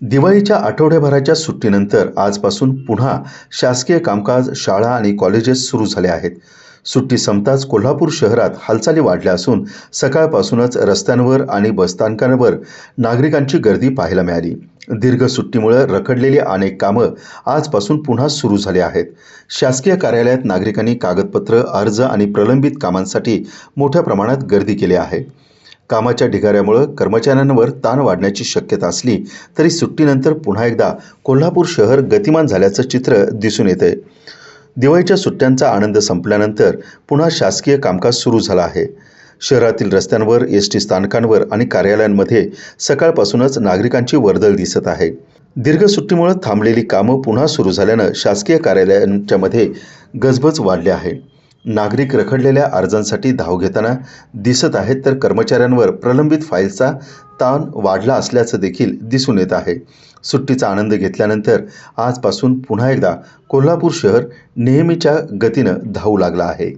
दिवाळीच्या आठवड्याभराच्या सुट्टीनंतर आजपासून पुन्हा शासकीय कामकाज शाळा आणि कॉलेजेस सुरू झाले आहेत. सुट्टी संपताच कोल्हापूर शहरात हालचाली वाढल्या असून सकाळपासूनच रस्त्यांवर आणि बसस्थानकांवर नागरिकांची गर्दी पाहायला मिळाली. दीर्घ सुट्टीमुळे रखडलेली अनेक कामं आजपासून पुन्हा सुरू झाली आहेत. शासकीय कार्यालयात नागरिकांनी कागदपत्र अर्ज आणि प्रलंबित कामांसाठी मोठ्या प्रमाणात गर्दी केली आहे. कामाच्या ढिगाऱ्यामुळं कर्मचाऱ्यांवर ताण वाढण्याची शक्यता असली तरी सुट्टीनंतर पुन्हा एकदा कोल्हापूर शहर गतिमान झाल्याचं चित्र दिसून येतंय. दिवाळीच्या सुट्ट्यांचा आनंद संपल्यानंतर पुन्हा शासकीय कामकाज सुरू झालं आहे. शहरातील रस्त्यांवर एस टी स्थानकांवर आणि कार्यालयांमध्ये सकाळपासूनच नागरिकांची वर्दळ दिसत आहे. दीर्घ सुट्टीमुळे थांबलेली कामं पुन्हा सुरू झाल्यानं शासकीय कार्यालयांच्या मध्ये गजबज वाढली आहे. नागरिक रखडलेल्या अर्जांसाठी धाव घेताना दिसत आहेत तर कर्मचाऱ्यांवर प्रलंबित फाईलचा ताण वाढला असल्याचं देखील दिसून येत आहे. सुट्टीचा आनंद घेतल्यानंतर आजपासून पुन्हा एकदा कोल्हापूर शहर नेहमीच्या गतीनं धावू लागलं आहे.